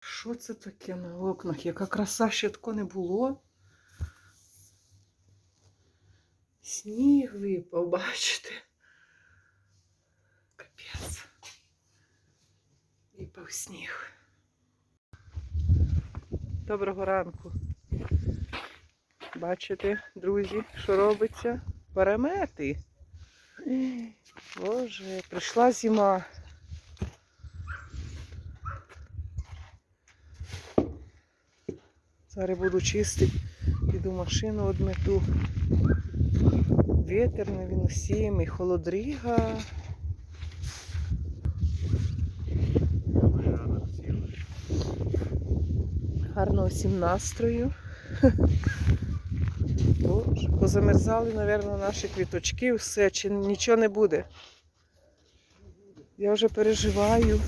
Що це таке на окнах? Яка краса ще тако не було. Сніг випав, бачите? Капець. Випав сніг. Доброго ранку. Бачите, друзі, що робиться? Перемети. Боже, прийшла зима. Зараз буду чистити, піду машину одмету. Вітер невіносимий, холодріга. Гарного всім настрою. Боже, позамерзали, мабуть, наші квіточки, все, чи нічого не буде. Я вже переживаю.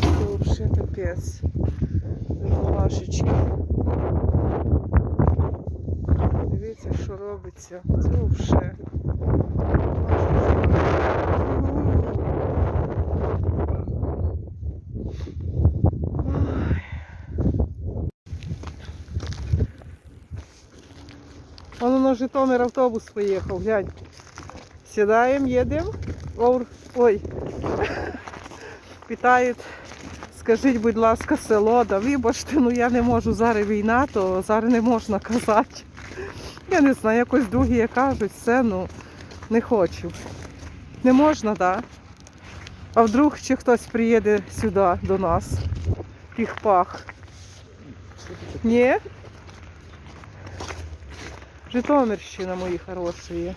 Це взагалі капець. Мурашечки. Дивіться, що робиться. Це взагалі. Воно на Житомир автобус поїхав, глянь. Сідаємо, їдемо. Ой. Питають, скажіть, будь ласка, село, да вибачте, ну я не можу, зараз війна, то зараз не можна казати. Я не знаю, якось другі кажуть, все, ну не хочу. Не можна, так? Да? А вдруг чи хтось приїде сюди до нас? Піх-пах. Ні? Житомирщина, мої хороші.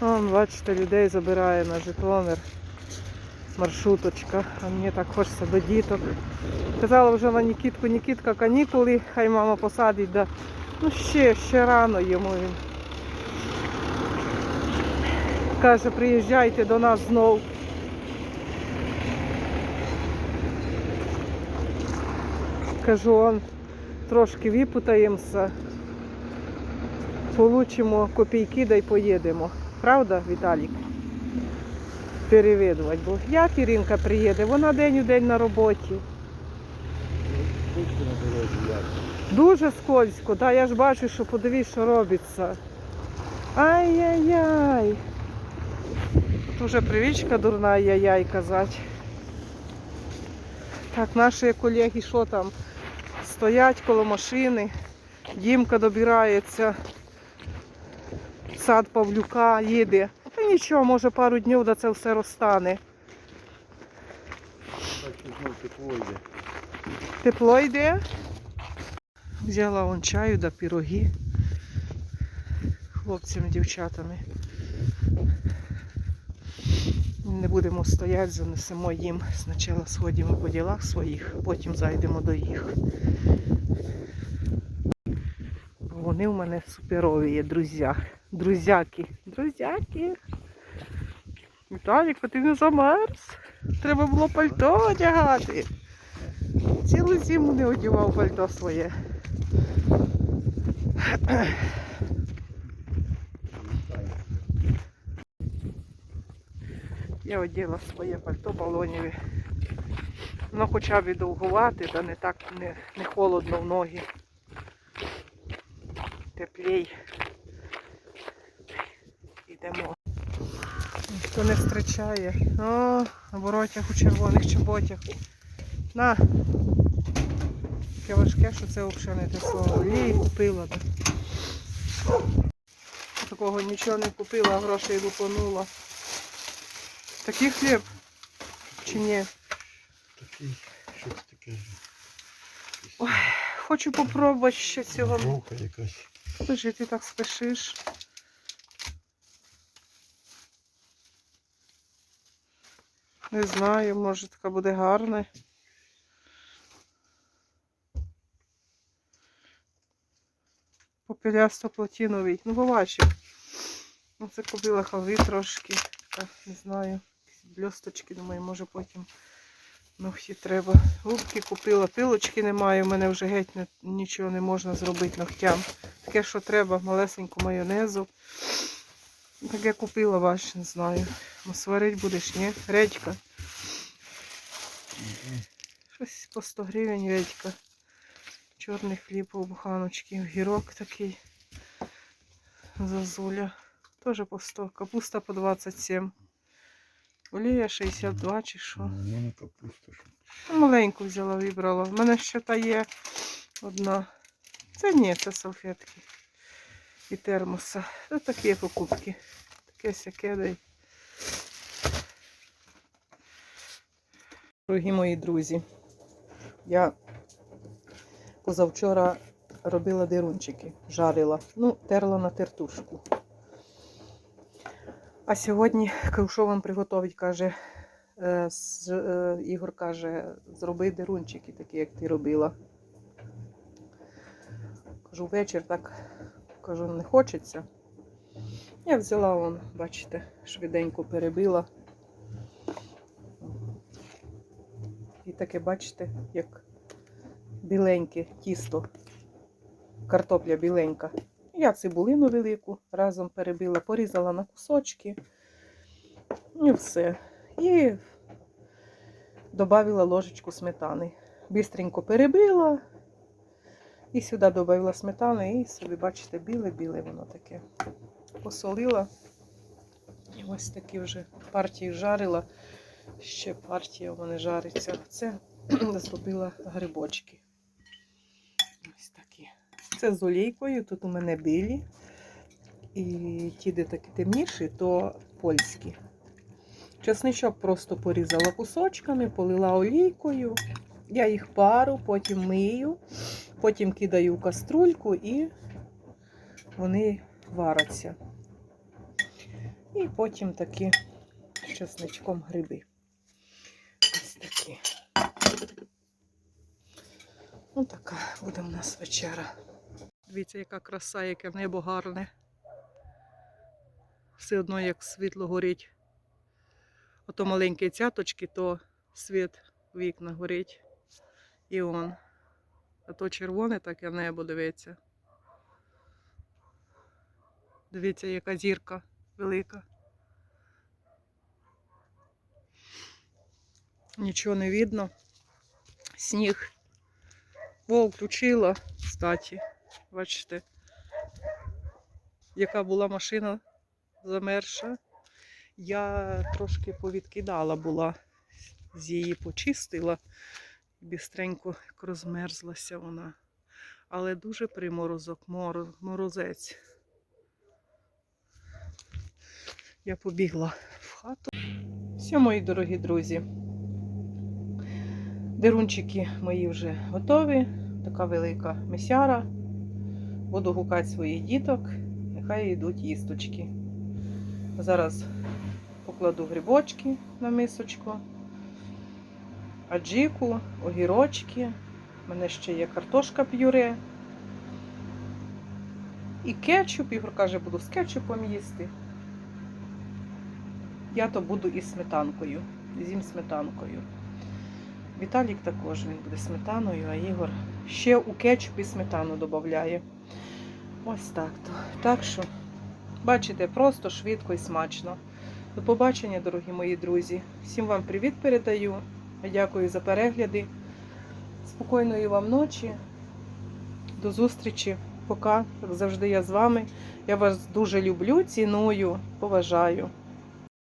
Вон, бачите, людей забирає на Житомир. Маршруточка. А мені так хочеться до діток. Казала вже на Нікітку, Нікітка канікули, хай мама посадить. Да. Ну ще, ще рано йому він. Каже, приїжджайте до нас знов. Кажу, он трошки випутаємося, получимо копійки да й поїдемо. Правда, Віталік? Перевідувати. Бо як Іринка приїде? Вона день у день на роботі. Дуже скользько, да, я ж бачу, що подивись, що робиться. Ай-яй-яй. Тут вже привичка дурна ай-яй-яй казати. Так, наші колеги, що там? Стоять коло машини. Дімка добирається. Сад Павлюка їде. Нічого, може пару днів до це все розтане. Так що знов тепло йде. Тепло йде. Взяла вон чаю да пироги хлопцям, дівчатами. Не будемо стояти, занесемо їм. Спочатку сходимо по ділах своїх, потім зайдемо до їх. Вони в мене суперові є, друзя. Друзяки. Друзяки. Віталік, ти не замерз. Треба було пальто одягати. Цілу зиму не одягав пальто своє. Я одягла своє пальто балоніве. Воно хоча б довгувати, та не так не, не холодно в ноги. Теплій. Йдемо. Ніхто не зустрічає. О, на воротях у червоних чоботях. На. Таке важке, що це взагалі не те слово. Олії купила. Такого нічого не купила, а грошей лупанула. Такий хліб? Чи ні? Такий, щось таке. Ой. Хочу попробувати ще цього. Слушай, ти так спешиш. Не знаю, може така буде гарна. Попелясто платіновий. Ну, побачимо. Ну, це купила хави трошки. Так, не знаю. Якісь блісточки, думаю, може потім ногті треба. Губки купила, пилочки немає, у мене вже геть не, нічого не можна зробити ногтям. Таке, що треба, малесеньку майонезу. Таке купила, бач, не знаю. Ну, сварить будеш, ні? Редька. Щось по 100 гривень редька. Чорний хліб у буханочки, огірок такий. Зазуля. Теж по 100. Капуста по 27. Олія 62 чи що. У мене капуста. Ну, Маленьку взяла, вибрала. У мене ще та є одна. Це ні, це салфетки. І термоса. Це такі покупки. Таке сяке дай. Дорогі мої друзі, я позавчора робила дирунчики, жарила, ну, терла на тертушку. А сьогодні, що вам приготовить, каже, е, е, Ігор каже, зроби дирунчики, такі, як ти робила. Кажу, вечір так кажу, не хочеться. Я взяла вон, бачите, швиденько перебила. І таке, бачите, як біленьке тісто. Картопля біленька. Я цибулину велику разом перебила, порізала на кусочки. І все. І додавила ложечку сметани. Бистренько перебила. І сюди додавила сметани, і собі, бачите, біле-біле воно таке. Посолила. І ось такі вже партії жарила. Ще партія вони жариться. Це зробила грибочки. Ось такі. Це з олійкою. Тут у мене білі. І ті, де такі темніші, то польські. Чесничок просто порізала кусочками, полила олійкою. Я їх пару, потім мию, потім кидаю в каструльку і вони варяться. І потім такі з чесничком гриби. Ось такі. Ну, така буде в нас вечера. Дивіться, яка краса, яке небо гарне. Все одно як світло горить. Ото маленькі цяточки, то світ вікна горить. І он. А то червоне таке небо, дивіться. Дивіться, яка зірка велика. Нічого не видно. Сніг. О, включила, кстати. Бачите, яка була машина замерша. Я трошки повідкидала була, з її почистила. Бістренько розмерзлася вона. Але дуже приморозок, морозець. Я побігла в хату. Все, мої дорогі друзі. Дерунчики мої вже готові. Така велика мисяра. Буду гукати своїх діток. Нехай йдуть їсточки. Зараз покладу грибочки на мисочку, аджику, огірочки. У мене ще є картошка п'юре. І кетчуп. Ігор каже, буду з кетчупом їсти. Я то буду із сметанкою. З'їм сметанкою. Віталік також він буде сметаною, а Ігор ще у кетчупі сметану додає. Ось так то. Так що, бачите, просто швидко і смачно. До побачення, дорогі мої друзі. Всім вам привіт передаю. Дякую за перегляди. Спокійної вам ночі. До зустрічі. Пока. Як завжди я з вами. Я вас дуже люблю, ціную, поважаю.